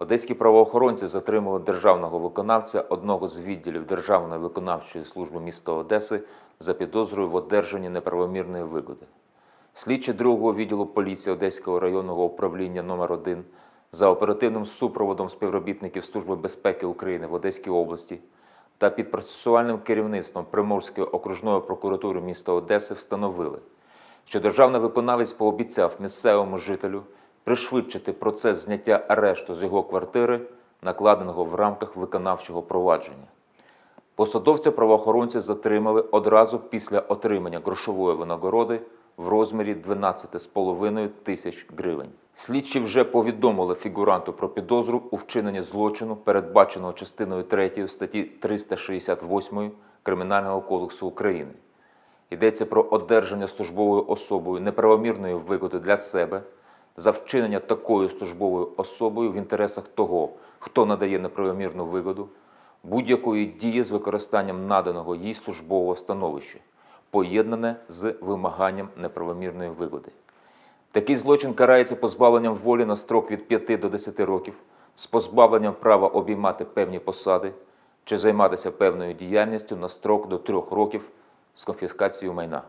Одеські правоохоронці затримали державного виконавця одного з відділів Державної виконавчої служби міста Одеси за підозрою в одержанні неправомірної вигоди. Слідчі другого відділу поліції Одеського районного управління номер 1 за оперативним супроводом співробітників Служби безпеки України в Одеській області та під процесуальним керівництвом Приморської окружної прокуратури міста Одеси встановили, що державний виконавець пообіцяв місцевому жителю пришвидшити процес зняття арешту з його квартири, накладеного в рамках виконавчого провадження. Посадовця правоохоронці затримали одразу після отримання грошової винагороди в розмірі 12,5 тисяч гривень. Слідчі вже повідомили фігуранту про підозру у вчиненні злочину, передбаченого частиною 3 статті 368 Кримінального кодексу України. Йдеться про одержання службовою особою неправомірної вигоди для себе за вчинення такою службовою особою в інтересах того, хто надає неправомірну вигоду, будь-якої дії з використанням наданого їй службового становища, поєднане з вимаганням неправомірної вигоди. Такий злочин карається позбавленням волі на строк від 5 до 10 років, з позбавленням права обіймати певні посади чи займатися певною діяльністю на строк до 3 років з конфіскацією майна.